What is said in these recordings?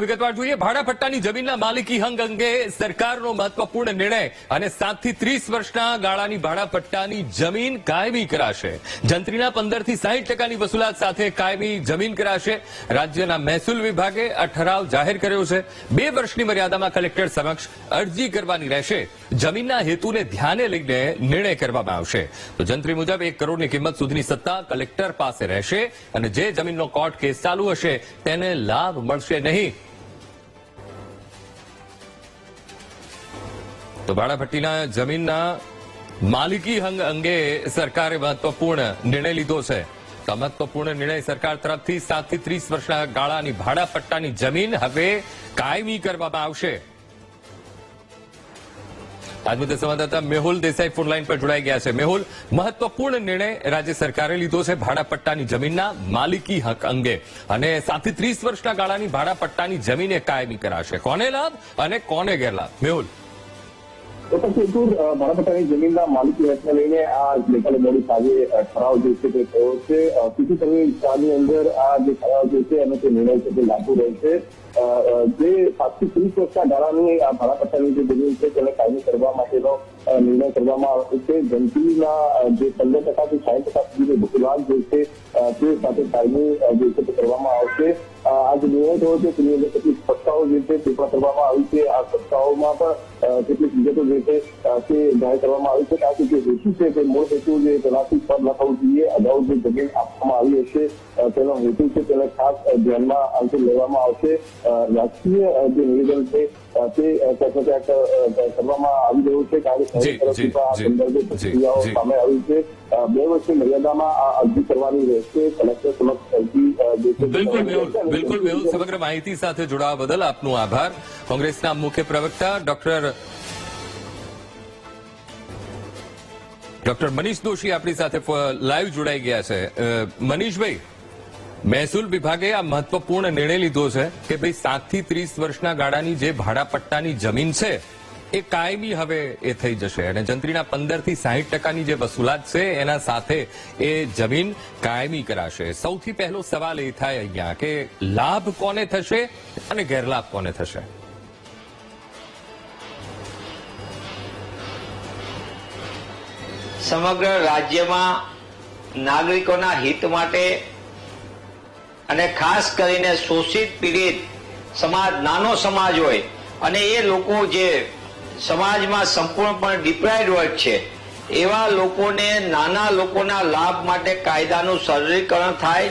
વિગતવાર જોઈએ ભાડાપટ્ટાની જમીનના માલિકી હંગ અંગે સરકારનો મહત્વપૂર્ણ નિર્ણય અને સાતથી ત્રીસ વર્ષના ગાળાની ભાડાપટ્ટાની જમીન કાયમી કરાશે. જંત્રીના પંદરથી સાહીઠ ટકાની વસૂલાત સાથે કાયમી જમીન કરાશે. રાજ્યના મહેસૂલ વિભાગે આ ઠરાવ જાહેર કર્યો છે. બે વર્ષની મર્યાદામાં કલેક્ટર સમક્ષ અરજી કરવાની રહેશે. જમીનના હેતુને ધ્યાને લઈને નિર્ણય કરવામાં આવશે. તો જંત્રી મુજબ એક કરોડની કિંમત સુધીની સત્તા કલેક્ટર પાસે રહેશે અને જે જમીનનો કોર્ટ કેસ ચાલુ હશે, તેને લાભ મળશે નહીં. તો ભાડાભટ્ટીના જમીનના માલિકી અંગે સરકારે મહત્વપૂર્ણ નિર્ણય લીધો છે. તો મહત્વપૂર્ણ નિર્ણય સરકાર તરફથી સાતથી ત્રીસ વર્ષના ગાળાની ભાડા જમીન હવે કાયમી કરવામાં આવશે. આજ મુદ્દે સંવાદદાતા મેહુલ દેસાઈ ફોનલાઈન પર જોડાઈ ગયા છે. મેહુલ, મહત્વપૂર્ણ નિર્ણય રાજ્ય સરકારે લીધો છે ભાડા પટ્ટાની જમીનના માલિકી હક અંગે. અને સાતથી ત્રીસ વર્ષના ગાળાની ભાડા પટ્ટાની જમીન કાયમી કરાશે. કોને લાભ અને કોને ગેરલાભ? મેહુલ. ચોક્કસ ભાડાપટ્ટાની જમીનના માલિકી હકને લઈને આ ગઈકાલે મોડી સાંજે ઠરાવ જે છે તે થયો છે. સીસીટીવી વિસ્તારની અંદર આ જે ઠરાવ જે છે એનો જે નિર્ણય છે તે લાગુ રહેશે જે સાતથી ત્રીસ વર્ષના ગાળાની આ ભાડાપટ્ટાની જે જમીન છે તેને કાયમી કરવા માટેનો નિર્ણય કરવામાં આવ્યો છે. જંતુના જે પંદર ટકાથી સાઠ ટકા સુધીની વસૂલાત જે છે તે સાથે કાયમી જે છે કરવામાં આવશે. આ જે નિર્ણય થયો છે તેની અંદર કેટલીક પ્રસ્તાવો જે છે તે પણ કરવામાં આવી છે. આ પ્રસ્તાવોમાં પણ કેટલીક વિગતો જે છે તે જાહેર કરવામાં આવી છે. કારણ કે જે હેતુ છે તે મૂળ હેતુ જે તેનાથી પર ન જોઈએ. અગાઉ જે જમીન આપવામાં આવી હશે તેનો હેતુ છે તેને ખાસ ધ્યાનમાં અંતે લેવામાં આવશે. રાજકીય જે નિવેદન છે અ, તે અ, ક્યાંક ને ક્યાંક અ, કરવામાં આવી રહ્યું છે. કારણ કે જી, તરફથી જી, પણ આ જી, સંદર્ભે જી, પ્રક્રિયાઓ સામે આવી છે. બે વર્ષની મર્યાદામાં આ અરજી કરવાની રહેશે. કલેક્ટર સમક્ષ અરજી અ, જે છે તે બિલકુલ બિલકુલ મેહુલ સમગ્ર માહિતી સાથે જોડાવા બદલ આપનો આભાર. કોંગ્રેસના મુખ્ય પ્રવક્તા ડોક્ટર ડોક્ટર મનીષ દોશી આપણી સાથે લાઈવ જોડાઈ ગયા છે. મનીષભાઈ મહેસૂલ વિભાગે આ મહત્વપૂર્ણ નિર્ણય લીધો છે કે ભાઈ સાતથી ત્રીસ વર્ષના ગાળાની જે ભાડાપટ્ટાની જમીન છે, એ કાયમી હવે એ થઈ જશે. અને જંત્રીના પંદરથી સાહીઠ ટકાની જે વસૂલાત છે, એના સાથે એ જમીન કાયમી કરાશે. સૌથી પહેલો સવાલ એ થાય અહીંયા કે લાભ કોને થશે અને ગેરલાભ કોને થશે? સમગ્ર રાજ્યમાં નાગરિકોના હિત માટે અને ખાસ કરીને શોષિત પીડિત સમાજ, નાનો સમાજ હોય, અને એ લોકો જે સમાજમાં સંપૂર્ણપણે ડિપ્રાઇડ વર્ગ છે, એવા લોકોને નાના લોકોના લાભ માટે કાયદાનું સરળીકરણ થાય,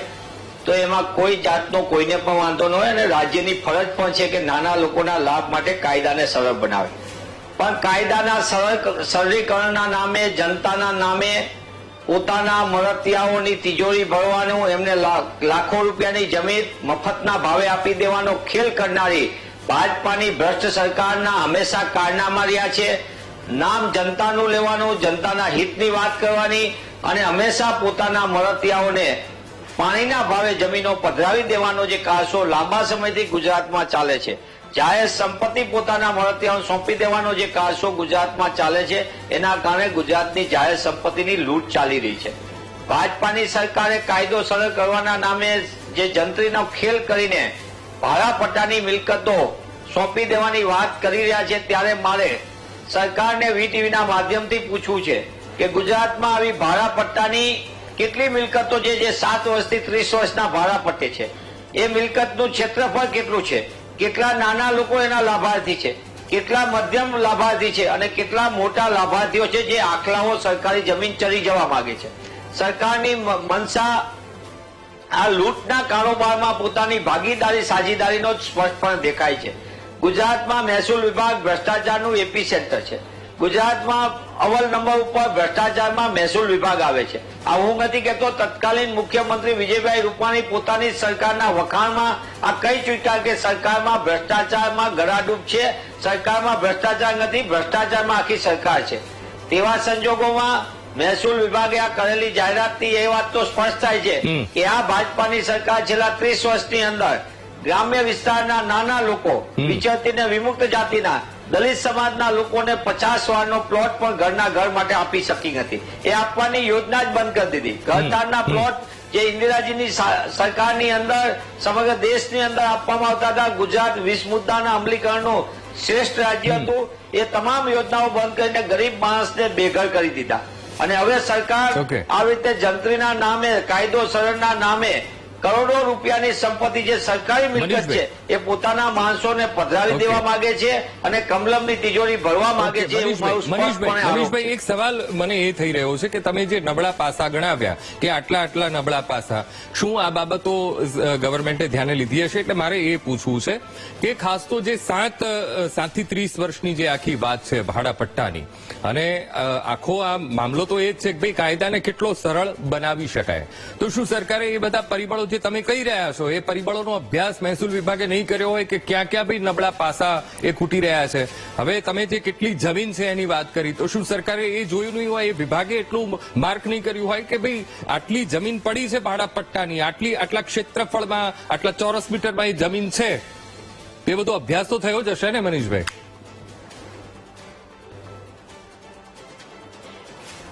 તો એમાં કોઈ જાતનો કોઈને પણ વાંધો ન હોય અને રાજ્યની ફરજ પણ છે કે નાના લોકોના લાભ માટે કાયદાને સરળ બનાવે. પણ કાયદાના સરળ, સરળીકરણના નામે, જનતાના નામે પોતાના મળતિયાઓની તિજોરી ભરવાનું એમને લાખો રૂપિયાની જમીન મફતના ભાવે આપી દેવાનો ખેલ કરનારી ભાજપાની ભ્રષ્ટ સરકારના હંમેશા કારનામા રહ્યા છે. નામ જનતાનું લેવાનું, જનતાના હિતની વાત કરવાની અને હંમેશા પોતાના મળતિયાઓને પાણીના ભાવે જમીનો પધરાવી દેવાનો જે કારસો લાંબા સમયથી ગુજરાતમાં ચાલે છે. જાહેર સંપત્તિ પોતાના મળતિયાઓને સોંપી દેવાનો જે કારસો ગુજરાતમાં ચાલે છે, એના કારણે ગુજરાતની જાહેર સંપત્તિની લૂંટ ચાલી રહી છે. ભાજપાની સરકારે કાયદો સરળ કરવાના નામે જે જંત્રીનો ખેલ કરીને ભાડાપટ્ટાની મિલકતો સોંપી દેવાની વાત કરી રહ્યા છે, ત્યારે મારે સરકારને વીટીવીના માધ્યમથી પૂછવું છે કે ગુજરાતમાં આવી ભાડાપટ્ટાની કેટલી મિલકતો છે, જે સાત વર્ષથી ત્રીસ વર્ષના ભાડાપટ્ટે છે? એ મિલકતનું ક્ષેત્રફળ કેટલું છે? કેટલા નાના લોકો એના લાભાર્થી છે, કેટલા મધ્યમ લાભાર્થી છે અને કેટલા મોટા લાભાર્થીઓ છે જે આખલાઓ સરકારી જમીન ચરી જવા માંગે છે. સરકારની મનસા આ લૂંટના કારોબારમાં પોતાની ભાગીદારી, સાજીદારીનો સ્પષ્ટ પણ દેખાય છે. ગુજરાતમાં મહેસૂલ વિભાગ ભ્રષ્ટાચારનું એપી સેન્ટર છે. ગુજરાતમાં અવલ નંબર ઉપર ભ્રષ્ટાચારમાં મહેસૂલ વિભાગ આવે છે. આ હું નથી કહેતો તત્કાલીન મુખ્યમંત્રી વિજયભાઈ રૂપાણી પોતાની સરકારના વખાણમાં આ કઈ ચૂક્યા કે સરકારમાં ભ્રષ્ટાચારમાં ગળાડૂબ છે સરકારમાં ભ્રષ્ટાચાર નથી ભ્રષ્ટાચારમાં આખી સરકાર છે. તેવા સંજોગોમાં મહેસૂલ વિભાગે આ કરેલી જાહેરાતથી એ વાત તો સ્પષ્ટ થાય છે કે આ ભાજપાની સરકાર છેલ્લા ત્રીસ વર્ષની અંદર ગ્રામ્ય વિસ્તારના નાના લોકો. વિચરતી ને વિમુક્ત જાતિના દલિત સમાજના લોકોને પચાસ વારનો પ્લોટ પણ ઘરના ઘર માટે આપી શકી નથી. એ આપવાની યોજના જ બંધ કરી દીધી. ઘરદારના પ્લોટ જે ઇન્દિરાજીની સરકારની અંદર સમગ્ર દેશની અંદર આપવામાં આવતા હતા. ગુજરાત વીસ મુદ્દાના અમલીકરણનું શ્રેષ્ઠ રાજ્ય હતું. એ તમામ યોજનાઓ બંધ કરીને ગરીબ માણસને બેઘર કરી દીધા. અને હવે સરકાર આવી રીતે જંત્રીના નામે કાયદો સરળના નામે કરોડો રૂપિયાની સંપત્તિ જે સરકારી મિલકત છે એ પોતાના માણસોને પધરાવી દેવા માંગે છે અને કમલમની તિજોરી ભરવા માંગે છે મનીષભાઈ એક સવાલ મને એ થઈ રહ્યો છે કે તમે જે નબળા પાસા ગણાવ્યા કે આટલા આટલા નબળા પાસા શું આ બાબતો ગવર્મેન્ટે ધ્યાને લીધી હશે? એટલે મારે એ પૂછવું છે કે ખાસ તો જે સાત સાતથી ત્રીસ વર્ષની જે આખી વાત છે ભાડા પટ્ટાની અને આખો આ મામલો તો એ જ છે કે ભાઈ કાયદાને કેટલો સરળ બનાવી શકાય. તો શું સરકારે એ બધા પરિબળો જે તમે કહી રહ્યા છો? એ પરિબળોનો અભ્યાસ મહેસૂલ વિભાગે નહીં કર્યો હોય કે ક્યાં ક્યાં ભાઈ નબળા પાસા એ ખૂટી રહ્યા છે? હવે તમે જે કેટલી જમીન છે એની વાત કરી, તો શું સરકારે એ જોયું નહીં હોય? એ વિભાગે એટલું માર્ક નહીં કર્યું હોય કે ભાઈ આટલી જમીન પડી છે ભાડા પટ્ટાની આટલી, આટલા ક્ષેત્રફળમાં, આટલા ચોરસ મીટરમાં એ જમીન છે? તે બધો અભ્યાસ તો થયો જ હશે ને, મનીષભાઈ?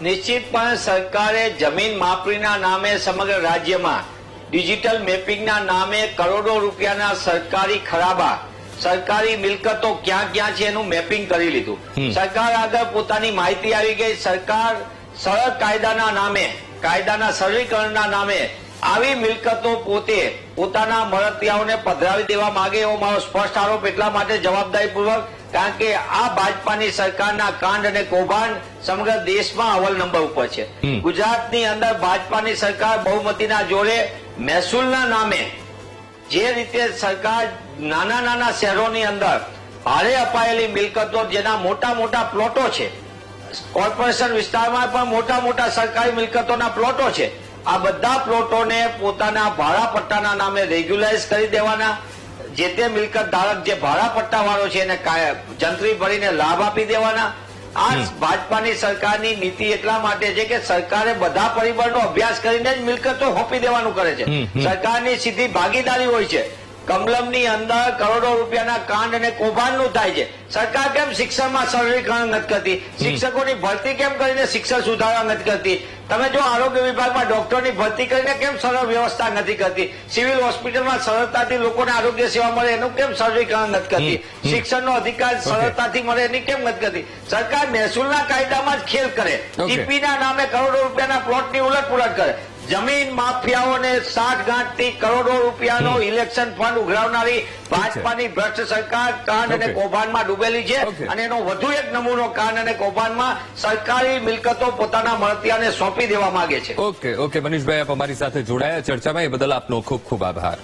નિશ્ચિતપણે સરકારે જમીન માપણીના નામે સમગ્ર રાજ્યમાં ડિજિટલ મેપિંગના નામે કરોડો રૂપિયાના સરકારી ખરાબા સરકારી મિલકતો ક્યાં ક્યાં છે એનું મેપિંગ કરી લીધું. સરકાર આગળ પોતાની માહિતી આવી ગઈ સરકાર સરળ કાયદાના નામે કાયદાના સરળીકરણના નામે આવી મિલકતો પોતે પોતાના મળતિયાઓને પધરાવી દેવા માંગે એવો મારો સ્પષ્ટ આરોપ એટલા માટે જવાબદારીપૂર્વક કારણ કે આ ભાજપાની સરકારના કાંડ અને કૌભાંડ સમગ્ર દેશમાં અવલ નંબર ઉપર છે. ગુજરાતની અંદર ભાજપાની સરકાર બહુમતીના જોડે મહેસૂલના નામે જે રીતે સરકાર નાના નાના શહેરોની અંદર ભાડે અપાયેલી મિલકતો જેના મોટા મોટા પ્લોટો છે, કોર્પોરેશન વિસ્તારમાં પણ મોટા મોટા સરકારી મિલકતોના પ્લોટો છે, આ બધા પ્લોટોને પોતાના ભાડા પટ્ટાના નામે રેગ્યુલાઇઝ કરી દેવાના. જે તે મિલકત ધારક જે ભાડા પટ્ટા વાળો છે એને જંત્રી ભરીને લાભ આપી દેવાના. આ ભાજપાની સરકારની નીતિ એટલા માટે છે કે સરકારે બધા પરિબળનો અભ્યાસ કરીને જ મિલકતો સોંપી દેવાનું કરે છે. સરકારની સીધી ભાગીદારી હોય છે કમલમની અંદર કરોડો રૂપિયાના કાંડ અને કૌભાંડનું થાય છે. સરકાર કેમ શિક્ષણમાં સરળીકરણ નથી કરતી? શિક્ષકોની ભરતી કેમ કરીને શિક્ષણ સુધારવા નથી કરતી? તમે જો આરોગ્ય વિભાગમાં ડોક્ટરની ભરતી કરીને કેમ સરળ વ્યવસ્થા નથી કરતી? સિવિલ હોસ્પિટલમાં સરળતાથી લોકોને આરોગ્ય સેવા મળે એનું કેમ સરળીકરણ નથી કરતી. શિક્ષણનો અધિકાર સરળતાથી મળે એની કેમ નથી કરતી? સરકાર મહેસૂલના કાયદામાં જ ખેલ કરે. ટીપીના નામે કરોડો રૂપિયાના પ્લોટની ઉલટપુલટ કરે. જમીન માફિયાઓને સાઠ ગાંઠથી કરોડો રૂપિયાનો ઇલેક્શન ફંડ ઉઘરાવનારી ભાજપાની ભ્રષ્ટ સરકાર કાંડ અને કૌભાંડમાં ડૂબેલી છે અને એનો વધુ એક નમૂનો કાંડ અને કૌભાંડમાં સરકારી મિલકતો પોતાના મળતિયાને સોંપી દેવા માંગે છે. ઓકે ઓકે મનીષભાઈ આપ અમારી સાથે જોડાયા. ચર્ચામાં એ બદલ આપનો ખૂબ ખૂબ આભાર.